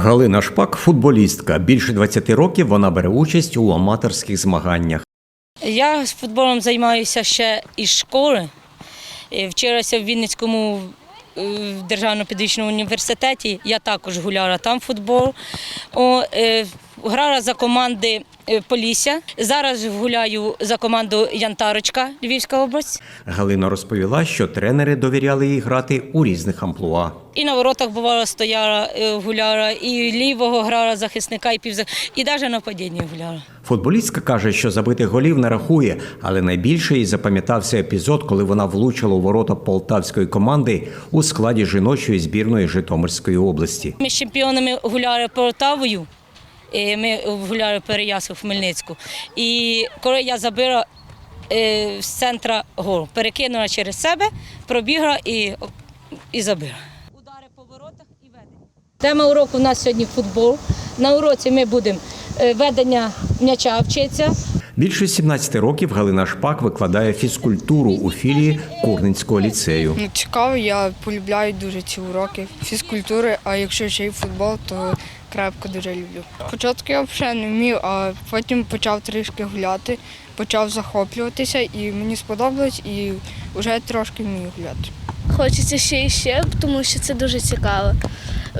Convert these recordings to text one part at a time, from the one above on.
Галина Шпак футболістка. Більше 20 років вона бере участь у аматорських змаганнях. Я з футболом займаюся ще із школи. Е, Вчилася в Вінницькому е, державному педагогічному університеті. Я також гуляла там футбол. О, е, грала за команди Полісся. Зараз гуляю за команду Янтарочка, Львівська область. Галина розповіла, що тренери довіряли їй грати у різних амплуа. І на воротах бувало стояла, е, гуляла, і лівого грала захисника, і півзах, і навіть на падінні гуляла. Футболістка каже, що забитих голів не рахує, але найбільше їй запам'ятався епізод, коли вона влучила у ворота полтавської команди у складі жіночої збірної Житомирської області. Ми з чемпіонами гуляли Полтавою. Е, Ми гуляли в Хмельницьку. І коли я забила е, з центра гол, перекинула через себе, пробігла і, і забила. Удари по воротах і ведення. Тема уроку у нас сьогодні футбол. На уроці ми будемо е, ведення м'яча вчитися. Більше 17 років Галина Шпак викладає фізкультуру у філії Курненського ліцею. Ну, цікаво, я полюбляю дуже ці уроки фізкультури, а якщо ще й футбол, то крепко дуже люблю. Спочатку я взагалі не вмів, а потім почав трішки гуляти, почав захоплюватися і мені сподобалось, і вже трошки вмію гуляти. Хочеться ще і ще, тому що це дуже цікаво.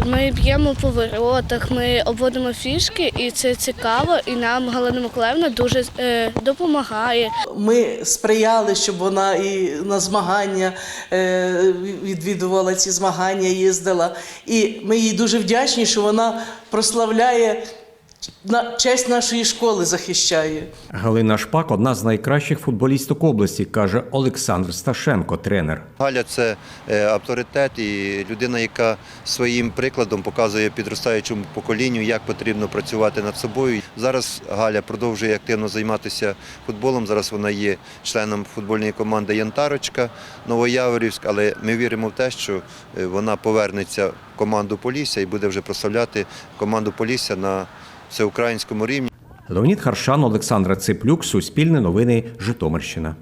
Ми б'ємо по воротах, ми обводимо фішки, і це цікаво. І нам Галина Миколаївна дуже е, допомагає. Ми сприяли, щоб вона і на змагання е, відвідувала ці змагання, їздила. І ми їй дуже вдячні, що вона прославляє честь нашої школи, захищає. Галина Шпак одна з найкращих футболісток області, каже Олександр Сташенко, тренер. Галя це е, авторитет і людина, яка своїм прикладом показує підростаючому поколінню, як потрібно працювати над собою. Зараз Галя продовжує активно займатися футболом. Зараз вона є членом футбольної команди Янтарочка Новояворівськ, але ми віримо в те, що е, вона повернеться в команду Полісся і буде вже прославляти команду Полісся на всеукраїнському рівні. Леонід Харшан, Олександра Циплюк, Суспільне новини, Житомирщина.